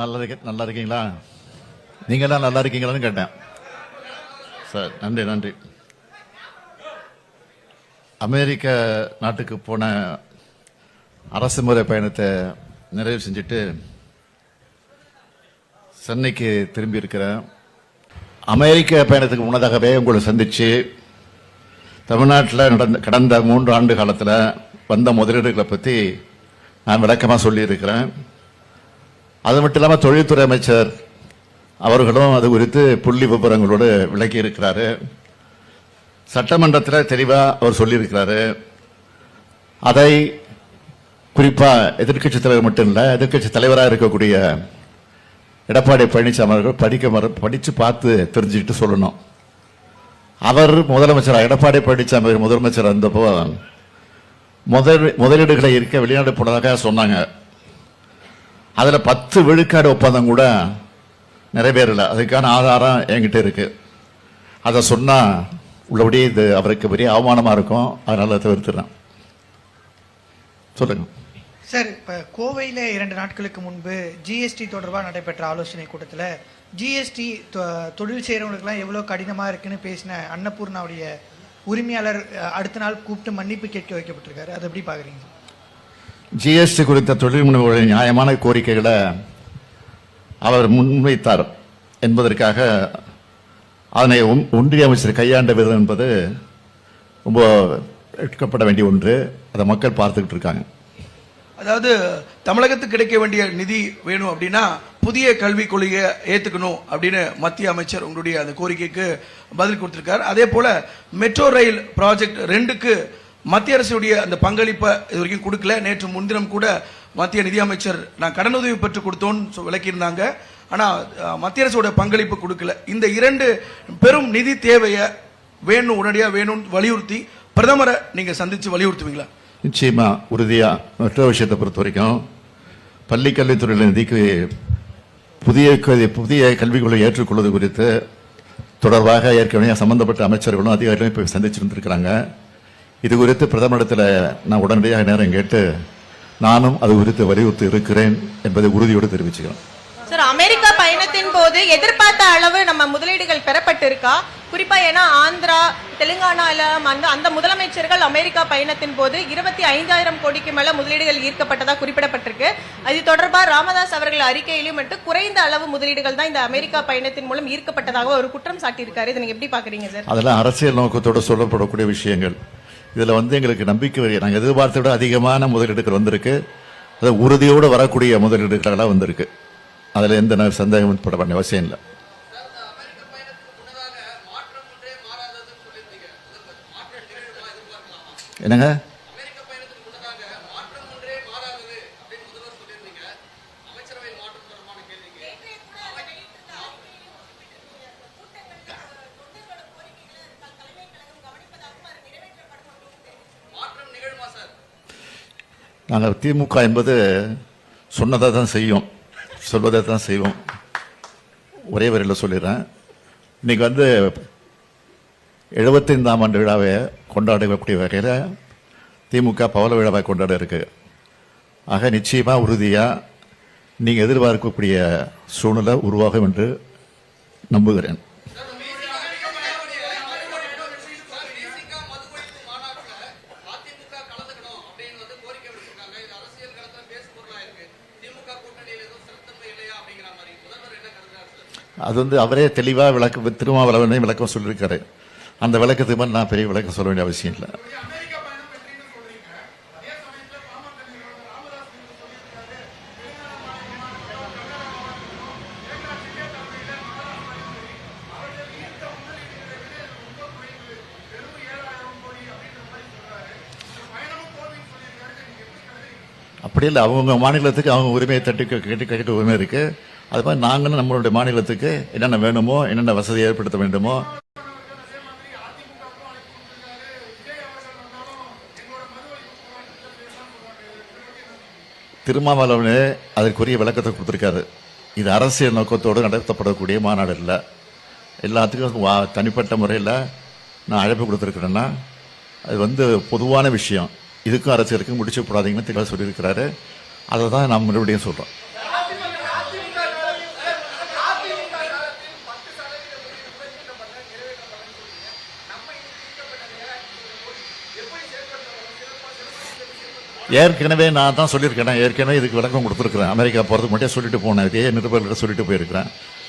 நல்லா இருக்க நல்லா இருக்கீங்களா நீங்களாம் நல்லா இருக்கீங்களான்னு கேட்டேன். சார் நன்றி நன்றி. அமெரிக்க நாட்டுக்கு போன அரசு முறை பயணத்தை நிறைவு செஞ்சுட்டு சென்னைக்கு திரும்பி இருக்கிறேன் அமெரிக்க பயணத்துக்கு முன்னதாகவே உங்களை சந்திச்சு தமிழ்நாட்டில் நடந்த கடந்த மூன்று ஆண்டு காலத்தில் வந்த முதலீடுகளை பற்றி நான் விளக்கமாக சொல்லியிருக்கிறேன். அது மட்டும் இல்லாமல் தொழில்துறை அமைச்சர் அவர்களும் அது குறித்து புள்ளி விவரங்களோடு விளக்கி இருக்கிறாரு சட்டமன்றத்தில் தெளிவாக அவர் சொல்லியிருக்கிறாரு. அதை குறிப்பாக எதிர்கட்சி தலைவர் மட்டும் இல்லை எதிர்க்கட்சி தலைவராக இருக்கக்கூடிய எடப்பாடி பழனிசாமி அவர்கள் படிக்க மற படித்து பார்த்து தெரிஞ்சுக்கிட்டு சொல்லணும். அவர் முதலமைச்சர் எடப்பாடி பழனிசாமி அவர்கள் முதலமைச்சர் இருந்தப்போ முதல் முதலீடுகளை இருக்க வெளிநாடு போனதாக சொன்னாங்க. அதில் பத்து விழுக்காடு ஒப்பந்தம் கூட நிறைவேறலை. அதுக்கான ஆதாரம் என்கிட்ட இருக்கு. அதை சொன்னால் உள்ளபடியே இது அவருக்கு பெரிய அவமானமாக இருக்கும். அதனால தவிர்த்துறேன். சொல்லுங்க. சார் இப்போ கோவையில் இரண்டு நாட்களுக்கு முன்பு ஜிஎஸ்டி தொடர்பாக நடைபெற்ற ஆலோசனை கூட்டத்தில் ஜிஎஸ்டி தொழில் செய்கிறவங்களுக்குலாம் எவ்வளோ கடினமாக இருக்குன்னு பேசின அன்னபூர்ணாவுடைய உரிமையாளர் அடுத்த நாள் கூப்பிட்டு மன்னிப்பு கேட்க வைக்கப்பட்டிருக்காரு. அதை எப்படி பார்க்குறீங்க ஜிஎஸ்டி குறித்த தொழில் முனைவோரின் நியாயமான கோரிக்கைகளை அவர் முன்வைத்தார் என்பதற்காக அதனை ஒன்றிய அமைச்சர் கையாண்ட விதம் என்பது ரொம்ப எடுக்கப்பட வேண்டிய ஒன்று. அதை மக்கள் பார்த்துக்கிட்டு இருக்காங்க. அதாவது தமிழகத்துக்கு கிடைக்க வேண்டிய நிதி வேணும் அப்படின்னா புதிய கல்விக் கொள்கையை ஏற்றுக்கணும் அப்படின்னு மத்திய அமைச்சர் உங்களுடைய அந்த கோரிக்கைக்கு பதில் கொடுத்துருக்கார். அதே போல மெட்ரோ ரயில் ப்ராஜெக்ட் ரெண்டுக்கு மத்திய அரசுடைய அந்த பங்களிப்பை இது வரைக்கும் கொடுக்கல. நேற்று முன்தினம் கூட மத்திய நிதியமைச்சர் நான் கடனுதவி பெற்று கொடுத்தோன்னு விளக்கியிருந்தாங்க. ஆனால் மத்திய அரசோட பங்களிப்பு கொடுக்கல. இந்த இரண்டு பெரும் நிதி தேவையை வேணும் உடனடியாக வேணும்னு வலியுறுத்தி பிரதமரை நீங்கள் சந்தித்து வலியுறுத்துவீங்களா? நிச்சயமாக உறுதியாக மற்ற விஷயத்தை பொறுத்த வரைக்கும் பள்ளி கல்வித்துறையில் நிதிக்கு புதிய புதிய கல்விக் ஏற்றுக்கொள்வது குறித்து தொடர்பாக ஏற்கனவே சம்பந்தப்பட்ட அமைச்சர்களும் அதிகாரிகளும் இப்போ சந்திச்சிருந்திருக்கிறாங்க. இது குறித்து பிரதமரிடத்தில் நான் உடனடியாக நேரம் கேட்டு நானும் அது குறித்து வலியுறுத்தி இருக்கிறேன் என்பதை உறுதியோடு தெரிவிச்சுக்கிறேன். சார் அமெரிக்கா பயணத்தின் போது எதிர்பார்த்த அளவு நம்ம முதலீடுகள் பெறப்பட்டிருக்கா? குறிப்பா ஏன்னா ஆந்திரா தெலுங்கானால அந்த அந்த முதலமைச்சர்கள் அமெரிக்கா பயணத்தின் போது இருபத்தி ஐந்தாயிரம் கோடிக்கு மேல முதலீடுகள் ஈர்க்கப்பட்டதா குறிப்பிடப்பட்டிருக்கு. அது தொடர்பா ராமதாஸ் அவர்கள் அறிக்கையிலும் மட்டும் குறைந்த அளவு முதலீடுகள் தான் இந்த அமெரிக்கா பயணத்தின் மூலம் ஈர்க்கப்பட்டதாக ஒரு குற்றம் சாட்டியிருக்காரு. இதை நீங்க எப்படி பாக்குறீங்க சார் அதெல்லாம் அரசியல் நோக்கத்தோடு சொல்லப்படக்கூடிய விஷயங்கள். இதில் வந்து எங்களுக்கு நம்பிக்கை வரைய நாங்கள் எதிர்பார்த்த விட அதிகமான முதலீடுகள் வந்திருக்கு. அது உறுதியோடு வரக்கூடிய முதலீடுகளெல்லாம் வந்திருக்கு. அதில் எந்த ந- சந்தேகமும் பட வேண்டிய அவசியம் இல்லை. என்னங்க? நாங்கள் திமுக என்பது சொன்னதை தான் செய்யும் சொல்வதை தான் செய்வோம். ஒரே வரையில் சொல்லிடுறேன். இன்றைக்கி வந்து எழுபத்தைந்தாம் ஆண்டு விழாவை கொண்டாடக்கூடிய வகையில் திமுக பவள விழாவை கொண்டாட இருக்கு. ஆக நிச்சயமாக உறுதியாக நீங்கள் எதிர்பார்க்கக்கூடிய சூழ்நிலை உருவாகும் என்று நம்புகிறேன். அது வந்து அவரே தெளிவாக விளக்க திருமாவளவனே விளக்கம் சொல்லியிருக்காரு. அந்த விளக்கத்துக்கு மாதிரி நான் பெரிய விளக்கம் சொல்ல வேண்டிய அவசியம் இல்லை. அப்படி இல்லை அவங்க மாநிலத்துக்கு அவங்க உரிமையை தட்டி கே- கேட்டு கேட்க உரிமை இருக்கு. அது மாதிரி நாங்களும் நம்மளுடைய மாநிலத்துக்கு என்னென்ன வேணுமோ என்னென்ன வசதி ஏற்படுத்த வேண்டுமோ திருமாவளவனே அதற்குரிய விளக்கத்தை கொடுத்துருக்காரு. இது அரசியல் நோக்கத்தோடு நடத்தப்படக்கூடிய மாநாடு இல்லை. எல்லாத்துக்கும் வா- தனிப்பட்ட முறையில் நான் அழைப்பு கொடுத்துருக்குறேன்னா அது வந்து பொதுவான விஷயம். இதுக்கும் அரசியலுக்கும் முடிச்சு போடாதீங்கன்னு தெளிவாக சொல்லியிருக்கிறாரு. அதை தான் நான் மறுபடியும் சொல்கிறோம் ஏற்கனவே நான் தான் சொல்லியிருக்கேன் ஏற்கனவே இதுக்கு விளக்கம் கொடுத்துருக்கிறேன். அமெரிக்கா போகிறதுக்கு மட்டும் சொல்லிட்டு போனேன். இதே நிருபர்கிட்ட சொல்லிட்டு போயிருக்கிறேன்.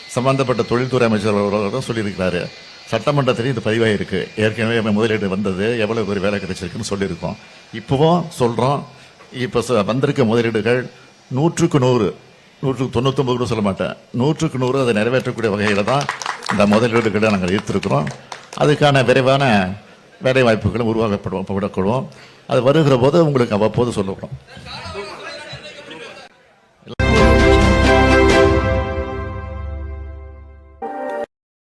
சம்பந்தப்பட்ட தொழில்துறை அமைச்சர் அவர்களும் சொல்லியிருக்கிறாரு. சட்டமன்றத்திலையும் இது பதிவாயிருக்கு. ஏற்கனவே முதலீடு வந்தது. எவ்வளோ பேர் வேலை கிடைச்சிருக்குன்னு சொல்லியிருக்கோம். இப்போவும் சொல்கிறோம் இப்போ ச- வந்திருக்க முதலீடுகள் நூற்றுக்கு நூறு. நூற்றுக்கு தொண்ணூத்தொம்பது கூட சொல்ல மாட்டேன். நூற்றுக்கு நூறு அதை நிறைவேற்றக்கூடிய வகையில் தான் இந்த முதலீடுகளை நாங்கள் ஈர்த்திருக்கிறோம். அதுக்கான விரைவான வேலை வாய்ப்புகளும் உருவாக்கப்படும் விடக்கூடும் அது வருகிற போது உங்களுக்கு அவ்வப்போது சொல்லுவோம்.